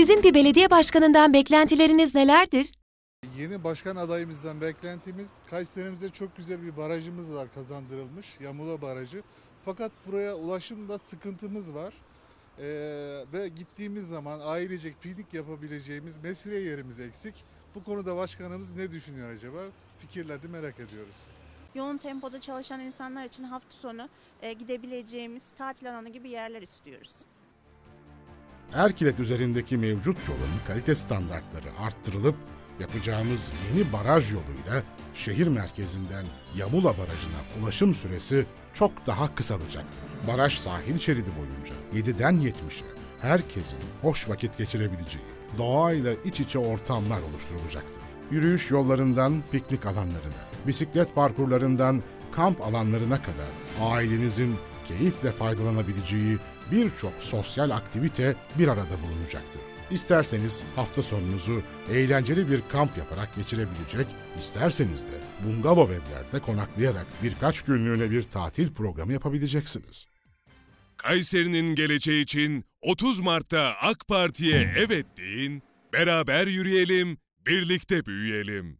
Sizin bir belediye başkanından beklentileriniz nelerdir? Yeni başkan adayımızdan beklentimiz Kayseri'mize çok güzel bir barajımız var kazandırılmış. Yamula Barajı. Fakat buraya ulaşımda sıkıntımız var. Ee, ve gittiğimiz zaman ailecek piknik yapabileceğimiz mesire yerimiz eksik. Bu konuda başkanımız ne düşünüyor acaba? Fikirlerini merak ediyoruz. yoğun tempoda çalışan insanlar için hafta sonu e, gidebileceğimiz tatil alanı gibi yerler istiyoruz. Erkilet üzerindeki mevcut yolun kalite standartları arttırılıp yapacağımız yeni baraj yoluyla şehir merkezinden Yamula Barajı'na ulaşım süresi çok daha kısalacaktır. Baraj sahil şeridi boyunca 7'den 70'e herkesin hoş vakit geçirebileceği, doğayla iç içe ortamlar oluşturulacaktır. Yürüyüş yollarından piknik alanlarına, bisiklet parkurlarından kamp alanlarına kadar ailenizin keyifle faydalanabileceği birçok sosyal aktivite bir arada bulunacaktır. İsterseniz hafta sonunuzu eğlenceli bir kamp yaparak geçirebilecek, isterseniz de bungalov evlerde konaklayarak birkaç günlüğüne bir tatil programı yapabileceksiniz. Kayseri'nin geleceği için 30 Mart'ta AK Parti'ye evet deyin, beraber yürüyelim, birlikte büyüyelim.